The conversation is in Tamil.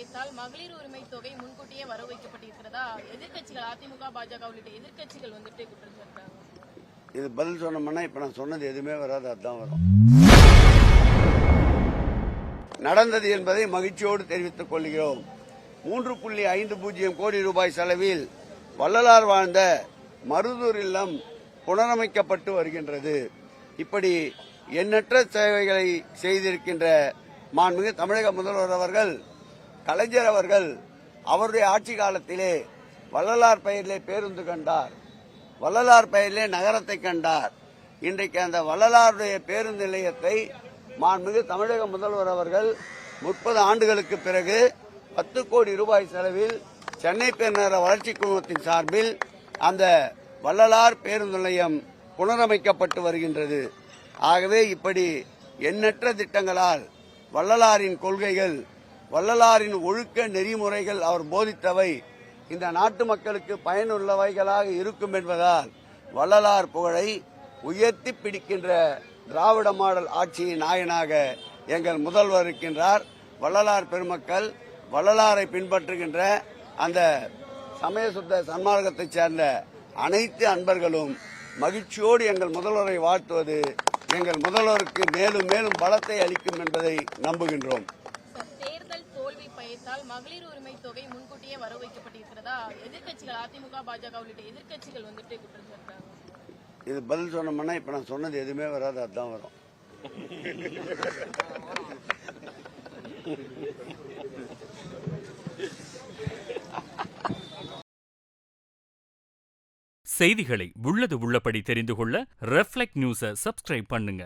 ஆணையத்தால் மகளிர் உரிமை தொகை முன்கூட்டியே வர வைக்கப்பட்டிருக்கிறதா? எதிர்கட்சிகள் அதிமுக பாஜக உள்ளிட்ட எதிர்கட்சிகள் வந்துட்டு குற்றம் சாட்டுறாங்க. இது பதில் சொன்னோம்னா இப்ப நான் சொன்னது எதுவுமே வராது அதுதான் வரும். நடந்தது என்பதை மகிழ்ச்சியோடு தெரிவித்துக் கொள்கிறோம். மூன்று புள்ளி ஐந்து பூஜ்ஜியம் கோடி ரூபாய் செலவில் வள்ளலார் வாழ்ந்த மருதூர் இல்லம் புனரமைக்கப்பட்டு வருகின்றது. இப்படி எண்ணற்ற சேவைகளை செய்திருக்கின்ற மாண்புமிகு தமிழக முதல்வர் அவர்கள் கலைஞர் அவர்கள் அவருடைய ஆட்சி காலத்திலே வள்ளலார் பெயரிலே பேருந்து கண்டார். வள்ளலார் பெயரிலே நகரத்தை கண்டார். இன்றைக்கு அந்த வள்ளலாருடைய பேருந்து நிலையத்தை மாண்புமிகு தமிழக முதல்வர் அவர்கள் முப்பது ஆண்டுகளுக்கு பிறகு பத்து கோடி ரூபாய் செலவில் சென்னை பெருநகர வளர்ச்சி குழுமத்தின் சார்பில் அந்த வள்ளலார் பேருந்து நிலையம் புனரமைக்கப்பட்டு வருகின்றது. ஆகவே இப்படி எண்ணற்ற திட்டங்களால் வள்ளலாரின் கொள்கைகள் வள்ளலாரின் ஒழுக்க நெறிமுறைகள் அவர் போதித்தவை. இந்த நாட்டு மக்களுக்கு பயனுள்ளவைகளாக இருக்கும் என்பதால் வள்ளலார் புகழை உயர்த்தி பிடிக்கின்ற திராவிட மாடல் ஆட்சியின் நாயனாக எங்கள் முதல்வர் இருக்கின்றார். வள்ளலார் பெருமக்கள் வள்ளலாரை பின்பற்றுகின்ற அந்த சமய சுத்த சன்மார்க்கத்தைச் சேர்ந்த அனைத்து அன்பர்களும் மகிழ்ச்சியோடு எங்கள் முதல்வரை வாழ்த்துவது எங்கள் முதல்வருக்கு மேலும் மேலும் பலத்தை அளிக்கும் என்பதை நம்புகின்றோம். தோல்வி பயத்தால் மகளிர் உரிமை தொகை முன்கூட்டியே வர வைக்கப்பட்டிருக்கிறதா? எதிர்க்கட்சிகள் அதிமுக பாஜக உள்ளிட்ட எதிர்க்கட்சிகள் வந்துட்டு இது பதில் சொன்னோம்னா இப்போ நான் சொன்னது எதுவுமே வராது அதுதான் வரும். செய்திகளை உள்ளது உள்ளபடி தெரிந்து கொள்ள ரெஃப்ளெக்ட் நியூஸை சப்ஸ்கிரைப் பண்ணுங்க.